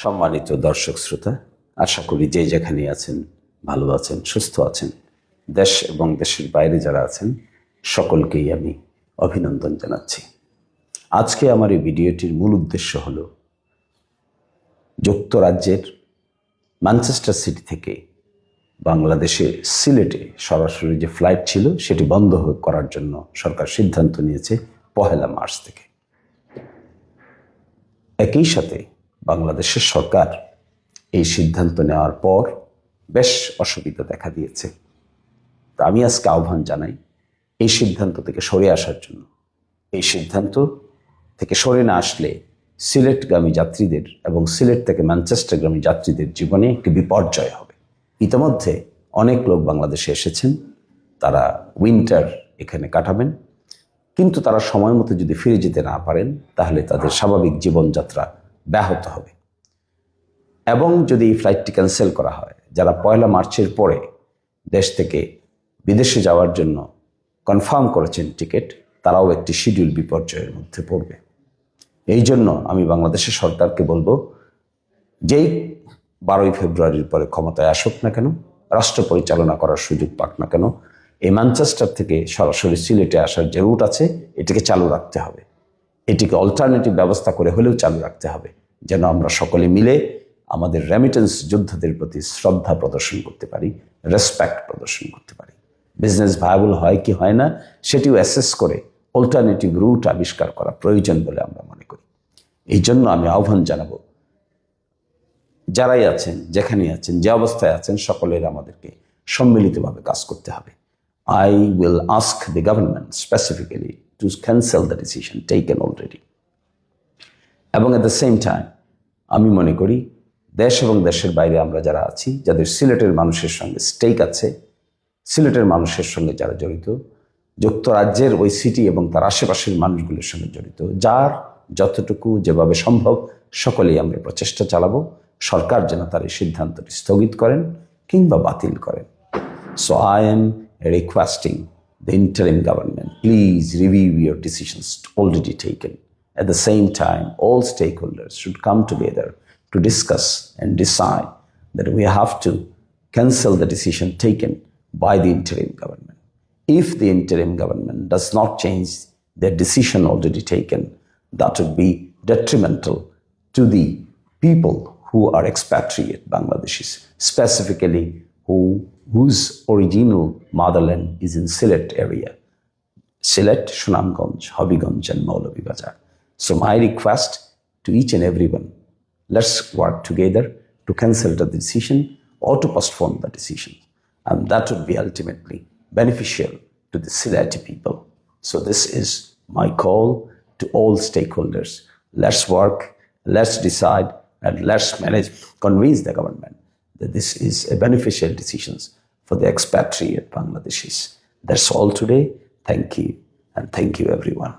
সম্মানিত দর্শক শ্রোতা, আশা করি যে যেখানে আছেন ভালো আছেন, সুস্থ আছেন, দেশ এবং দেশের বাইরে যারা আছেন, সকলকেই আমি অভিনন্দন জানাচ্ছি। আজকে আমার এই ভিডিওটির মূল উদ্দেশ্য হল যুক্তরাজ্যের ম্যানচেস্টার সিটি থেকে বাংলাদেশে সিলেটে সরাসরি যে ফ্লাইট ছিল, সেটি বন্ধ করার জন্য সরকার সিদ্ধান্ত নিয়েছে পহেলা মার্চ থেকে। একই সাথে বাংলাদেশের সরকার এই সিদ্ধান্ত নেওয়ার পর বেশ অসুবিধা দেখা দিয়েছে। তা আমি আজকে আহ্বান জানাই এই সিদ্ধান্ত থেকে সরে আসার জন্য। এই সিদ্ধান্ত থেকে সরে না আসলে সিলেটগামী যাত্রীদের এবং সিলেট থেকে ম্যানচেস্টারগামী যাত্রীদের জীবনে একটি বিপর্যয় হবে। ইতিমধ্যে অনেক লোক বাংলাদেশে এসেছেন, তারা উইন্টার এখানে কাটাবেন। কিন্তু তারা সময় মতো যদি ফিরে যেতে না পারেন, তাহলে তাদের স্বাভাবিক জীবনযাত্রা ব্যাহত হবে। এবং যদি এই ফ্লাইটটি ক্যান্সেল করা হয়, যারা পয়লা মার্চের পরে দেশ থেকে বিদেশে যাওয়ার জন্য কনফার্ম করেছেন টিকিট তারাও একটি শিডিউল বিপর্যয়ের মধ্যে পড়বে। এই জন্য আমি বাংলাদেশের সরকারকে বলব, যেই বারোই ফেব্রুয়ারির পরে ক্ষমতায় আসুক না কেন, রাষ্ট্র পরিচালনা করার সুযোগ পাক না কেন, এই ম্যানচেস্টার থেকে সরাসরি সিলেটে আসার যে রুট আছে, এটিকে চালু রাখতে হবে। এটিকে অল্টারনেটিভ ব্যবস্থা করে হলেও চালু রাখতে হবে, যেন আমরা সকলে মিলে আমাদের রেমিটেন্স যোদ্ধাদের প্রতি শ্রদ্ধা প্রদর্শন করতে পারি রেসপেক্ট প্রদর্শন করতে পারি। বিজনেস ভায়াবল হয় কি হয় না, সেটিও অ্যাসেস করে অল্টারনেটিভ রুট আবিষ্কার করা প্রয়োজন বলে আমরা মনে করি। এই জন্য আমি আহ্বান জানাব, যারাই আছেন যেখানে আছেন, যে অবস্থায় আছেন, সকলের আমাদেরকে সম্মিলিতভাবে কাজ করতে হবে। I will ask the government specifically to cancel the decision taken already এবং অ্যাট দ্য সেম টাইম আমি মনে করি দেশ এবং দেশের বাইরে আমরা যারা আছি যাদের সিলেটের মানুষের সঙ্গে স্টেক আছে সিলেটের মানুষের সঙ্গে যারা জড়িত যুক্তরাজ্যের ওই সিটি এবং তার আশেপাশের মানুষগুলোর সঙ্গে জড়িত যার যতটুকু যেভাবে সম্ভব সকলেই আমরা প্রচেষ্টা চালাবো সরকার যেন তার এই সিদ্ধান্তটি স্থগিত করেন কিংবা বাতিল করেন। So I am requesting the interim government, please review your decisions already taken. At the same time, all stakeholders should come together to discuss and decide that we have to cancel the decision taken by the interim government. If the interim government does not change their decision already taken, that would be detrimental to the people who are expatriate Bangladeshis, specifically who whose original motherland is in Sylhet area. Sylhet, Sunamganj, Habiganj, and Maulabibazar. So my request to each and everyone, let's work together to cancel the decision or to postpone the decision. And that would be ultimately beneficial to the Sylheti people. So this is my call to all stakeholders. Let's work, let's decide, and let's manage, convince the government that this is a beneficial decision for the expatriate Bangladeshis. That's all today. Thank you, and thank you everyone.